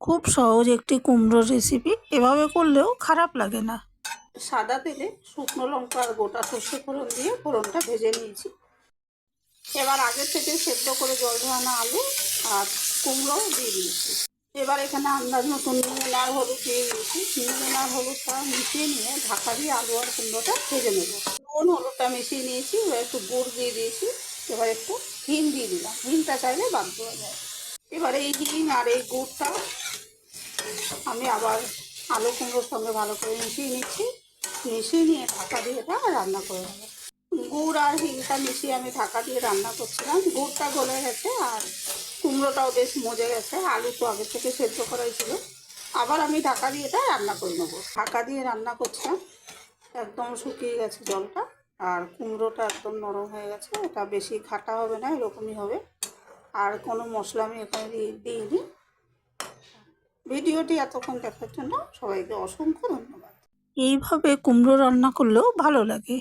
খুব সহজ একটি কুমড়োর রেসিপি এভাবে করলেও খারাপ লাগে না। সাদা তেলে শুকনো লঙ্কা আর গোটা সর্ষে ফোড়ন দিয়ে ফোড়নটা ভেজে নিয়েছি। এবার আগে থেকে সেদ্ধ করে জল ঝরানো আলু আর কুমড়ো দিয়ে দিয়েছি। এবার এখানে আন্দাজ মতন নুন আর হলুদ দিয়ে দিয়েছি। নুন আর হলুদটা মিশিয়ে নিয়ে ঢাকা দিয়ে আলু আর কুমড়োটা ভেজে নেব। নুন, হলুদটা মিশিয়ে নিয়েছি, এবার একটু গুড় দিয়ে দিয়েছি। এবার একটু হিং দিয়ে দিলাম। হিংটা চাইলে বাদ দেওয়া যায়। এবার এই হিং আর এই গুড়টা আমি আবার আলু কুমড়োর সঙ্গে ভালো করে মিশিয়ে নিচ্ছি। মিশিয়ে নিয়ে ঢাকা দিয়ে এটা রান্না করে নেব। গুড় আর হিংটা মিশিয়ে আমি ঢাকা দিয়ে রান্না করছিলাম। গুড়টা গলে গেছে আর কুমড়োটাও বেশ মজে গেছে। আলু তো আগে থেকে সেদ্ধ করাই ছিল। আবার আমি ঢাকা দিয়ে এটা রান্না করে নেব। ঢাকা দিয়ে রান্না করছিলাম। একদম শুকিয়ে গেছে জলটা। আর কুমড়োটা একদম নরম হয়ে গেছে। এটা বেশি ঘাটা হবে না, এরকমই হবে। আর কোনো মশলা আমি এখানে দিইনি। ভিডিওটি এতক্ষণ দেখার জন্য সবাইকে অসংখ্য ধন্যবাদ। এইভাবে কুমড়ো রান্না করলেও ভালো লাগে।